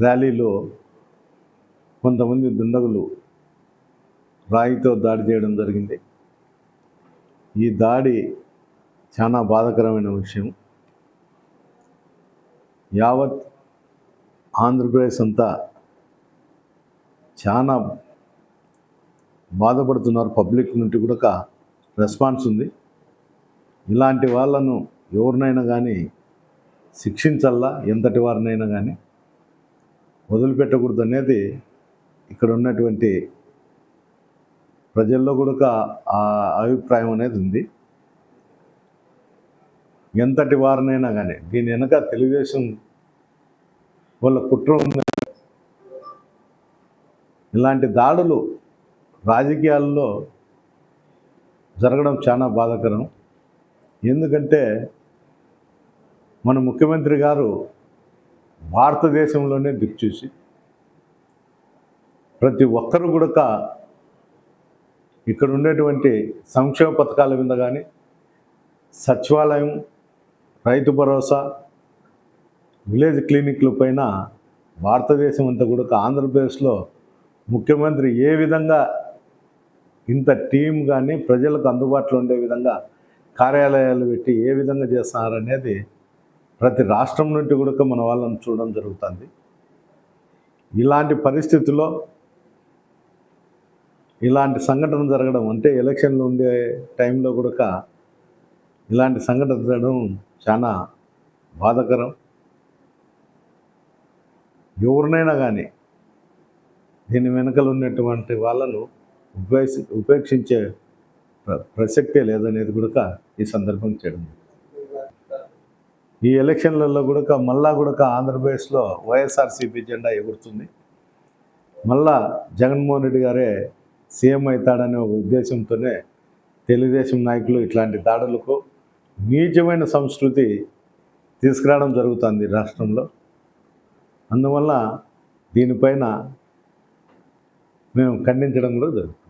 ర్యాలీలో కొంతమంది దుండగులు రాయితో దాడి చేయడం జరిగింది. ఈ దాడి చాలా బాధాకరమైన విషయం. యావత్ ఆంధ్రప్రదేశ్ అంతా చాలా బాధపడుతున్నారు. పబ్లిక్ నుండి కూడా రెస్పాన్స్ ఉంది. ఇలాంటి వాళ్ళను ఎవరినైనా కానీ శిక్షించల్లా? ఎంతటి వారినైనా కానీ? వదిలిపెట్టకూడదు అనేది ఇక్కడ ఉన్నటువంటి ప్రజల్లో కూడా ఆ అభిప్రాయం అనేది ఉంది ఎంతటి వారినైనా కానీ దీని వెనక తెలుగుదేశం వాళ్ళ కుట్ర ఉంది. ఇలాంటి దాడులు రాజకీయాల్లో జరగడం చాలా బాధాకరం. ఎందుకంటే మన ముఖ్యమంత్రి గారు భారతదేశంలోనే దిక్చూసి ప్రతి ఒక్కరు కూడా ఇక్కడ ఉండేటువంటి సంక్షేమ పథకాల మీద కానీ సచివాలయం రైతు భరోసా విలేజ్ క్లినిక్ల పైన భారతదేశం అంతా కూడా ఆంధ్రప్రదేశ్లో ముఖ్యమంత్రి ఏ విధంగా ఇంత టీం కానీ ప్రజలకు అందుబాటులో ఉండే విధంగా కార్యాలయాలు పెట్టి ఏ విధంగా చేస్తున్నారనేది ప్రతి రాష్ట్రం నుండి కూడా మన వాళ్ళని చూడడం జరుగుతుంది. ఇలాంటి పరిస్థితుల్లో ఇలాంటి సంఘటన జరగడం అంటే ఎలక్షన్లు ఉండే టైంలో కూడా ఇలాంటి సంఘటన జరగడం చాలా బాధకరం. ఎవరినైనా కానీ దీని వెనకలు ఉన్నటువంటి వాళ్ళను ఉపేక్ష ఉపేక్షించే ప్ర- ప్రసక్తే లేదనేది కూడా ఈ సందర్భం చేయడం ఈ ఎలక్షన్లలో కూడా మళ్ళా కూడా ఆంధ్రప్రదేశ్లో వైఎస్ఆర్సీపీ జెండా ఎగురుతుంది. మళ్ళా జగన్మోహన్ రెడ్డి గారే సీఎం అవుతాడనే ఒక ఉద్దేశంతోనే తెలుగుదేశం నాయకులు ఇట్లాంటి దాడులకు నీచమైన సంస్కృతి తీసుకురావడం జరుగుతుంది రాష్ట్రంలో. అందువల్ల దీనిపైన మేము ఖండించడం కూడా జరుగుతుంది.